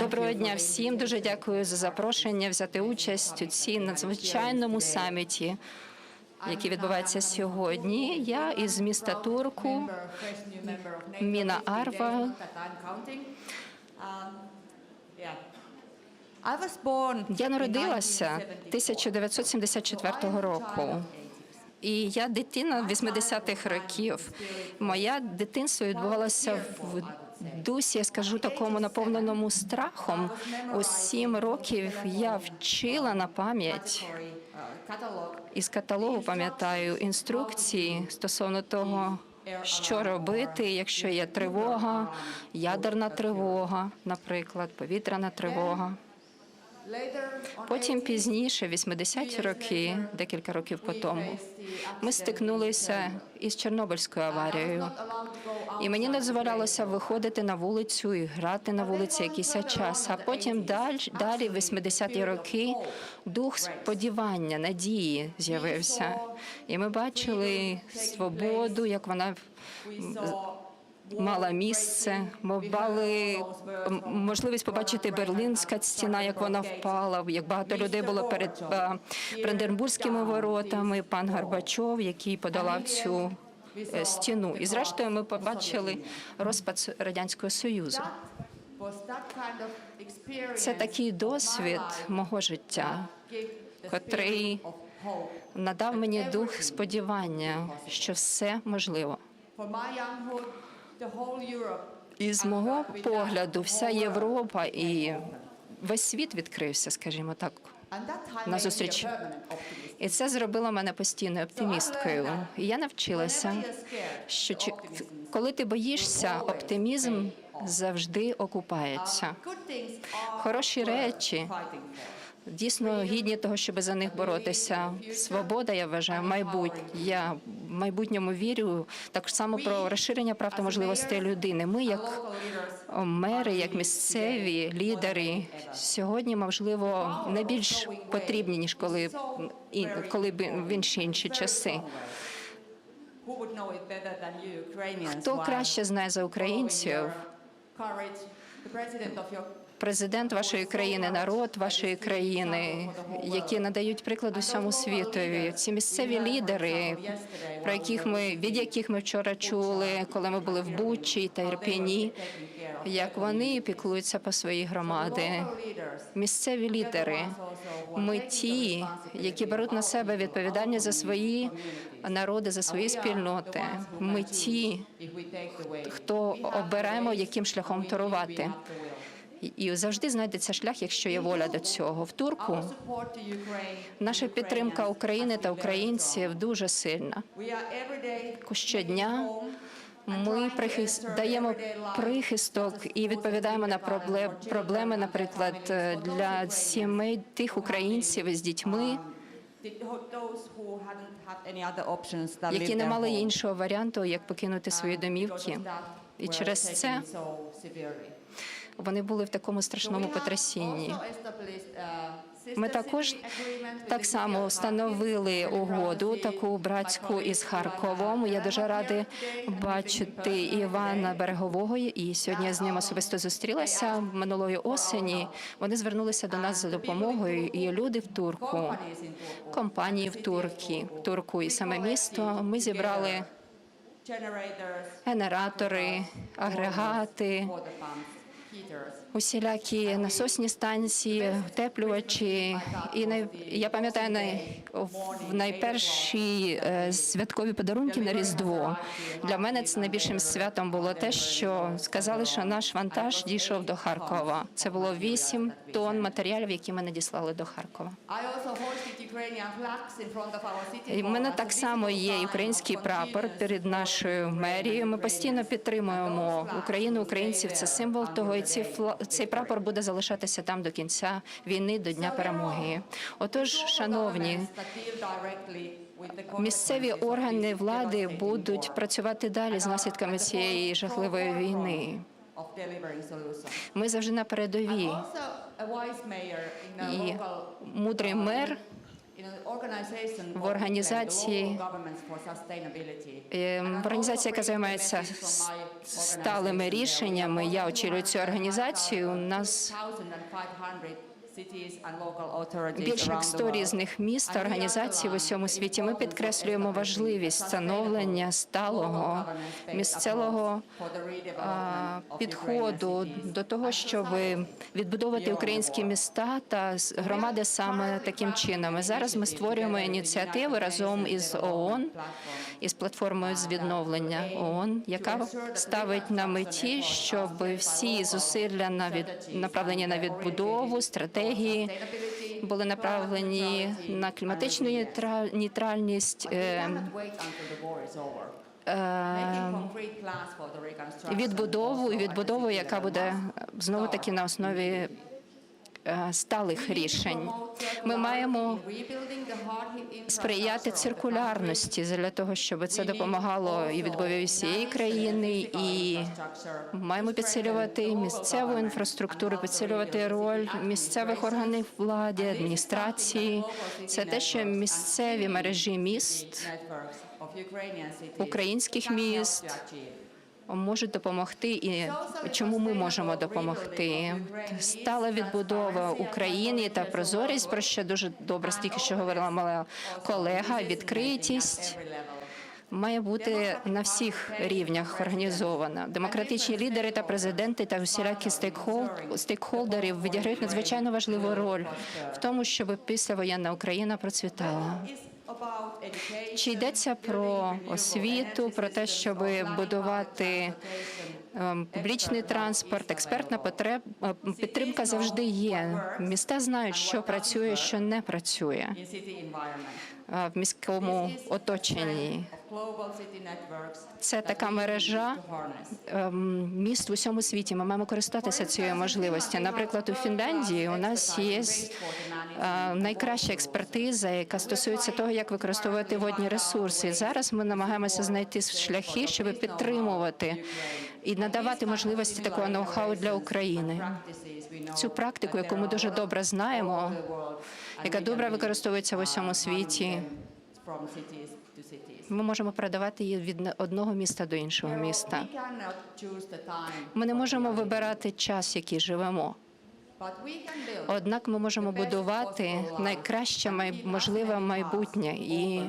Доброго дня всім. Дуже ддякую за запрошення взяти участь у цій надзвичайному саміті, який відбувається сьогодні. Я із міста Турку. Міна Арва. Я народилася 1974 1974 року. І я дитина 80-х років. Моя дитинство відбувалося в дусі, я скажу такому наповненому страхом. У сім років я вчила на пам'ять із каталогу, пам'ятаю інструкції стосовно того, що робити, якщо є тривога, ядерна тривога, наприклад, повітряна тривога. Потім пізніше, 80-ті роки, декілька років по тому, ми стикнулися із Чорнобильською аварією. І мені не дозволялося виходити на вулицю і грати на вулиці якийсь час. А потім далі, далі в 80-ті роки, дух сподівання, надії з'явився. І ми бачили свободу, як вона мала місце. Ми мали можливість побачити Берлінська стіна, як вона впала, як багато людей було перед е, Бранденбурзькими воротами. Пан Горбачов, який подолав цю е, стіну. І зрештою ми побачили розпад радянського союзу. Це такий досвід мого життя, котрий надав мені дух сподівання, що все можливо. І з мого погляду, вся Європа і весь світ відкрився, скажімо так. назустріч. І це зробило мене постійною оптимісткою. І я навчилася, що коли ти боїшся, оптимізм завжди окупається. Хороші речі дійсно гідні того, щоб за них боротися. Свобода, я вважаю, майбутнє. В майбутньому вірю так само про розширення прав та можливостей людини. Ми, як мери, як місцеві лідери, сьогодні можливо не більш потрібні ніж коли коли б в інші інші часи. Хто краще знає за українців? Президент вашої країни, народ вашої країни, які надають приклад усьому світові. Ці місцеві лідери, про яких ми від яких ми вчора чули, коли ми були в Бучі та Ірпіні, як вони піклуються по своїй громади. Місцеві лідери, ми ті, які беруть на себе відповідальність за свої народи, за свої спільноти. Ми ті, хто оберемо, яким шляхом торувати. І завжди знайдеться шлях, якщо є воля до цього. В турку наша підтримка України та українців дуже сильна. Щодня ми прихист даємо прихисток і відповідаємо на проблеми, наприклад, для сімей тих українців з дітьми, які не мали іншого варіанту, як покинути свої домівки. І через це вони були в такому страшному потрясінні. Ми також так само встановили угоду, таку братську із Харковом. Я дуже радий бачити Івана Берегового. І сьогодні я з ним особисто зустрілася минулої осені. Вони звернулися до нас за допомогою. І люди в турку, компанії в Туркі, турку і саме місто. Ми зібрали генератори, агрегати усілякі насосні станції, утеплювачі. І най... я пам'ятаю в найперші е, святкові подарунки на Різдво. Для мене це найбільшим святом було те, що сказали, що наш вантаж дійшов до Харкова. Це було 8 тонн матеріалів, які ми надіслали до Харкова. І в мене так само є український прапор перед нашою мерією. Ми постійно підтримуємо Україну, українців. Це символ того, і ці цей прапор буде залишатися там до кінця війни, до дня перемоги. Отож, шановні, місцеві органи влади будуть працювати далі з наслідками цієї жахливої війни. Ми завжди на передовій. І мудрий мер В організації, Ем, в організації, яка займається сталими рішеннями, я очолюю цю організацію. У нас більше як 100 різних міст та організацій в усьому світі. Ми підкреслюємо важливість становлення сталого місцевого підходу до того, щоб відбудовувати українські міста та громади саме таким чином. І зараз ми створюємо ініціативу разом із ООН із платформою з відновлення ООН, яка ставить на меті, щоб всі зусилля на від направлені на відбудову стратегії були направлені на кліматичну нейтра- нейтральність. е, е, відбудову і відбудову, яка буде знову таки на основі сталих рішень. Ми маємо сприяти циркулярності для того, щоб це допомагало і відбудові всієї країни, і маємо підсилювати місцеву інфраструктуру, підсилювати роль місцевих органів влади, адміністрації. Це те, що місцеві мережі міст українських міст можуть допомогти, і чому ми можемо допомогти. Стала відбудова України та прозорість, про що дуже добре стільки що говорила моя колега. Відкритість має бути на всіх рівнях організована. Демократичні лідери та президенти та усілякі стейкхол- стейкхолдери відіграють надзвичайно важливу роль в тому, щоб післявоєнна Україна процвітала. Чи йдеться про освіту, про те, щоб будувати ем, публічний транспорт, експертна потреб е, підтримка завжди є. Міста знають, що працює, що не працює е, в міському оточенні. Це така мережа ем, міст в усьому світі. Ми маємо користатися цією можливістю. Наприклад, у Фінляндії у нас є е, найкраща експертиза, яка стосується того, як використовувати водні ресурси. І зараз ми намагаємося знайти шляхи, щоб підтримувати і надавати можливості такого ноу-хау для України. Цю практику, яку ми дуже добре знаємо, яка добре використовується в усьому світі. Ми можемо передавати її від одного міста до іншого міста. Ми не можемо вибирати час, який живемо. Однак ми можемо будувати найкраще можливе майбутнє і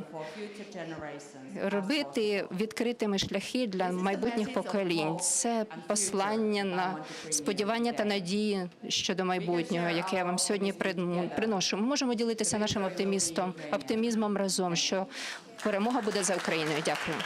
робити відкритими шляхи для майбутніх поколінь. Це послання на сподівання та надії щодо майбутнього, яке я вам сьогодні приношу. Ми можемо ділитися нашим оптимістом, оптимізмом разом, що перемога буде за Україною. Дякую.